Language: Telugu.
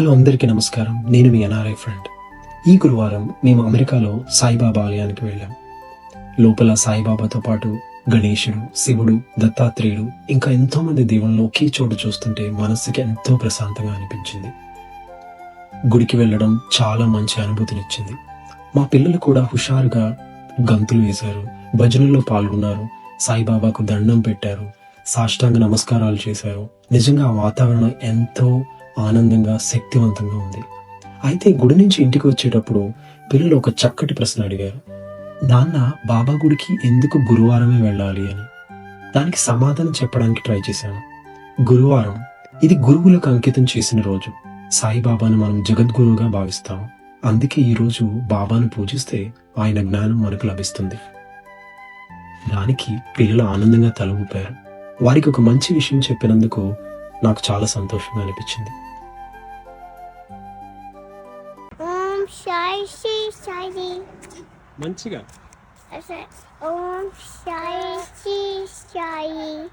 హలో అందరికీ నమస్కారం. నేను మీ ఎన్ఆర్ఐ ఫ్రెండ్. ఈ గురువారం మేము అమెరికాలో సాయిబాబా ఆలయానికి వెళ్ళాం. లోపల సాయిబాబాతో పాటు గణేశుడు శివుడు దత్తాత్రేయుడు ఇంకా ఎంతోమంది దేవుళ్ళు ఒకే చోటు చూస్తుంటే మనస్సుకి ఎంతో ప్రశాంతంగా అనిపించింది. గుడికి వెళ్ళడం చాలా మంచి అనుభూతినిచ్చింది. మా పిల్లలు కూడా హుషారుగా గంతులు వేశారు భజనల్లో పాల్గొన్నారు సాయిబాబాకు దండం పెట్టారు సాష్టాంగ నమస్కారాలు చేశారు. నిజంగా ఆ వాతావరణం ఎంతో ఆనందంగా శక్తివంతంగా ఉంది. అయితే గుడి నుంచి ఇంటికి వచ్చేటప్పుడు పిల్లలు ఒక చక్కటి ప్రశ్న అడిగారు. నాన్న బాబా గుడికి ఎందుకు గురువారమే వెళ్ళాలి అని? దానికి సమాధానం చెప్పడానికి ట్రై చేశాను. గురువారం ఇది గురువులకు అంకితం చేసిన రోజు. సాయిబాబాను మనం జగద్గురువుగా భావిస్తాం అందుకే ఈ రోజు బాబాను పూజిస్తే ఆయన జ్ఞానం మనకు లభిస్తుంది. దానికి పిల్లలు ఆనందంగా తల ఊపారు వారికి ఒక మంచి విషయం చెప్పినందుకు నాకు చాలా సంతోషంగా అనిపించింది. ఓం సాయి శ్రీ సాయి. మంచిగా. ఓం సాయి శ్రీ సాయి.